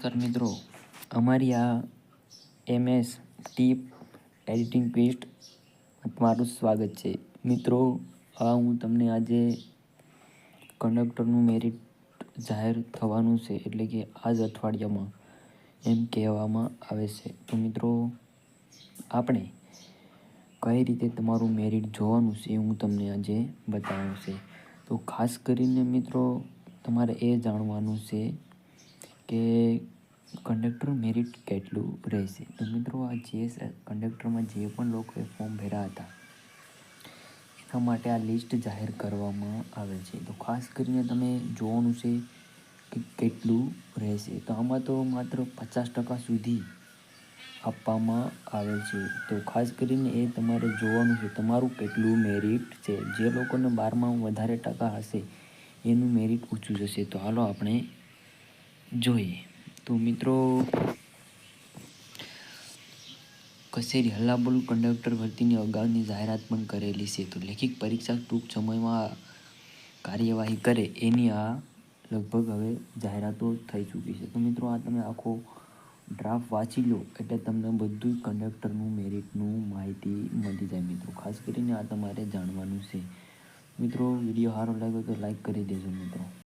નમસ્કાર મિત્રો. અમારી આ એમએસ ટીપ એડિટિંગ ક્વિસ્ટ તમારું સ્વાગત છે. મિત્રો, આ હું તમને આજે કંડક્ટરનું મેરિટ જાહેર થવાનું છે, એટલે કે આ જ અઠવાડિયામાં એમ કહેવામાં આવે છે. તો મિત્રો, આપણે કઈ રીતે તમારું મેરિટ જોવાનું છે હું તમને આજે બતાવું છે. તો ખાસ કરીને મિત્રો, તમારે એ જાણવાનું છે કે કંડક્ટર મેરિટ કેટલું રહેશે? તો મિત્રો આ જે કંડક્ટરમાં જે પણ લોકોએ ફોર્મ ભર્યા હતા, એના માટે આ લિસ્ટ જાહેર કરવામાં આવે છે. તો ખાસ કરીને તમે જોવાનું છે કે કેટલું રહેશે. તો આમાં તો માત્ર પચાસ ટકા સુધી આપવામાં આવે છે. તો ખાસ કરીને એ તમારે જોવાનું છે, તમારું કેટલું મેરિટ છે? જે લોકોને બારમાં વધારે ટકા હશે, એનું મેરિટ ઊંચું જશે. તો હાલો આપણે જોઈએ. તો મિત્રો, કચેરી હલ્લાબોલ કંડક્ટર ભરતીની અગાઉની જાહેરાત પણ કરેલી છે. તો લેખિત પરીક્ષા ટૂંક સમયમાં કાર્યવાહી કરે એની આ લગભગ હવે જાહેરાતો થઈ ચૂકી છે. તો મિત્રો, આ તમે આખો ડ્રાફ્ટ વાંચી લો એટલે તમને બધું કંડક્ટરનું મેરિટનું માહિતી મળી જાય મિત્રો. ખાસ કરીને આ તમારે જાણવાનું છે. મિત્રો વીડિયો સારો લાગ્યો તો લાઈક કરી દેજો મિત્રો.